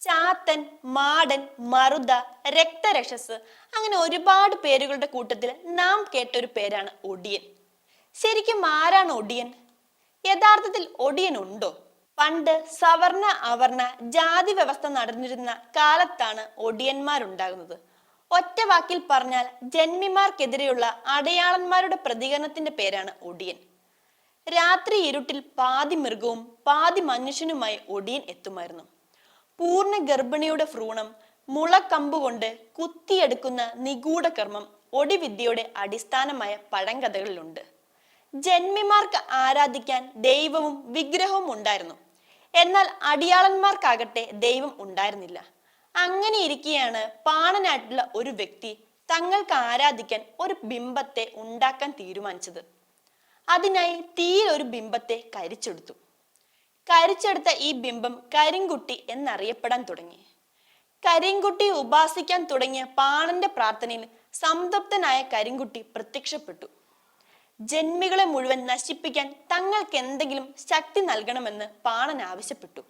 ചാത്തൻ മാടൻ മറുത രക്തരക്ഷസ് അങ്ങനെ ഒരുപാട് പേരുകളുടെ കൂട്ടത്തിൽ നാം കേട്ട ഒരു പേരാണ് ഒടിയൻ. ശരിക്കും ആരാണ് ഒടിയൻ? യഥാർത്ഥത്തിൽ ഒടിയൻ ഉണ്ടോ? പണ്ട് സവർണ അവർണ ജാതി വ്യവസ്ഥ നടന്നിരുന്ന കാലത്താണ് ഒടിയന്മാരുണ്ടാകുന്നത് ഒറ്റ വാക്കിൽ പറഞ്ഞാൽ ജന്മിമാർക്കെതിരെയുള്ള അടയാളന്മാരുടെ പ്രതികരണത്തിന്റെ പേരാണ് ഒടിയൻ. രാത്രി ഇരുട്ടിൽ പാതി മൃഗവും പാതി മനുഷ്യനുമായി ഒടിയൻ എത്തുമായിരുന്നു. പൂർണ ഗർഭിണിയുടെ ഭ്രൂണം മുളക്കമ്പുകൊണ്ട് കുത്തിയെടുക്കുന്ന നിഗൂഢ കർമ്മം ഒടിവിദ്യയുടെ അടിസ്ഥാനമായ പഴങ്കഥകളിലുണ്ട്. ജന്മിമാർക്ക് ആരാധിക്കാൻ ദൈവവും വിഗ്രഹവും ഉണ്ടായിരുന്നു. എന്നാൽ അടിയാളന്മാർക്കാകട്ടെ ദൈവം ഉണ്ടായിരുന്നില്ല. അങ്ങനെ ഇരിക്കെയാണ് പാണനായിട്ടുള്ള ഒരു വ്യക്തി തങ്ങൾക്ക് ആരാധിക്കാൻ ഒരു ബിംബത്തെ ഉണ്ടാക്കാൻ തീരുമാനിച്ചത്. അതിനായി തീയിൽ ഒരു ബിംബത്തെ കരിച്ചെടുത്തു. കരിച്ചെടുത്ത ഈ ബിംബം കരിങ്കുട്ടി എന്നറിയപ്പെടാൻ തുടങ്ങി. കരിങ്കുട്ടി ഉപാസിക്കാൻ തുടങ്ങിയ പാണന്റെ പ്രാർത്ഥനയിൽ സംതൃപ്തനായ കരിങ്കുട്ടി പ്രത്യക്ഷപ്പെട്ടു. ജന്മികളെ മുഴുവൻ നശിപ്പിക്കാൻ തങ്ങൾക്ക് എന്തെങ്കിലും ശക്തി നൽകണമെന്ന് പാണൻ ആവശ്യപ്പെട്ടു.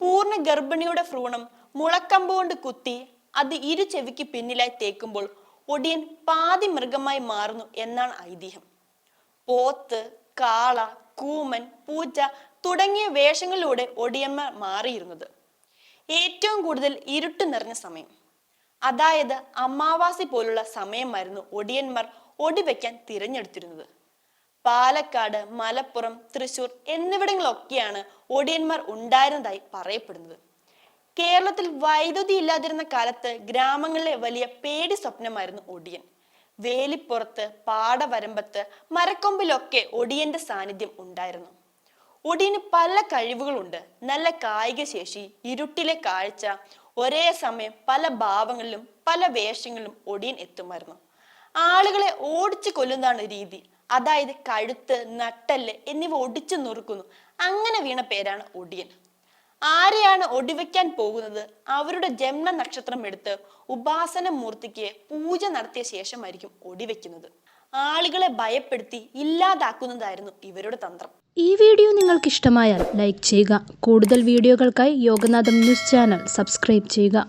പൂർണ ഗർഭിണിയുടെ ഭ്രൂണം മുളക്കമ്പ് കൊണ്ട് കുത്തി അത് ഇരു ചെവിക്ക് പിന്നിലായി തേക്കുമ്പോൾ ഒടിയൻ പാതി മൃഗമായി മാറുന്നു എന്നാണ് ഐതിഹ്യം. പോത്ത് കാള കൂമൻ പൂച്ച തുടങ്ങിയ വേഷങ്ങളിലൂടെ ഒടിയമ്മ മാറിയിരുന്നത്. ഏറ്റവും കൂടുതൽ ഇരുട്ട് നിറഞ്ഞ സമയം. അതായത് അമാവാസി പോലുള്ള സമയമായിരുന്നു ഒടിയന്മാർ ഒടിവെക്കാൻ തിരഞ്ഞെടുത്തിരുന്നത്. പാലക്കാട് മലപ്പുറം തൃശൂർ എന്നിവിടങ്ങളിലൊക്കെയാണ് ഒടിയന്മാർ ഉണ്ടായിരുന്നതായി പറയപ്പെടുന്നത്. കേരളത്തിൽ വൈദ്യുതി ഇല്ലാതിരുന്ന കാലത്ത് ഗ്രാമങ്ങളിലെ വലിയ പേടി സ്വപ്നമായിരുന്നു ഒടിയൻ. വേലിപ്പുറത്ത് പാടവരമ്പത്ത് മരക്കൊമ്പിലൊക്കെ ഒടിയന്റെ സാന്നിധ്യം ഉണ്ടായിരുന്നു. ഒടിയന് പല കഴിവുകളുണ്ട്. നല്ല കായിക ശേഷി ഇരുട്ടിലെ കാഴ്ച ഒരേ സമയം പല ഭാവങ്ങളിലും പല വേഷങ്ങളിലും ഒടിയൻ എത്തുമായിരുന്നു. ആളുകളെ ഓടിച്ചു കൊല്ലുന്നതാണ് രീതി. അതായത് കഴുത്ത് നട്ടൽ എന്നിവ ഒടിച്ചു നുറുക്കുന്നു. അങ്ങനെ വീണ പേരാണ് ഒടിയൻ. ആരെയാണ് ഒടിവയ്ക്കാൻ പോകുന്നത്? അവരുടെ ജന്മ നക്ഷത്രം എടുത്ത് ഉപാസന മൂർത്തിക്ക് പൂജ നടത്തിയ ശേഷമായിരിക്കും ഒടിവെക്കുന്നത്. ആളുകളെ ഭയപ്പെടുത്തി ഇല്ലാതാക്കുന്നതായിരുന്നു ഇവരുടെ തന്ത്രം. ഈ വീഡിയോ നിങ്ങൾക്ക് ഇഷ്ടമായാൽ ലൈക്ക് ചെയ്യുക. കൂടുതൽ വീഡിയോകൾക്കായി യോഗനാഥം ന്യൂസ് ചാനൽ സബ്സ്ക്രൈബ് ചെയ്യുക.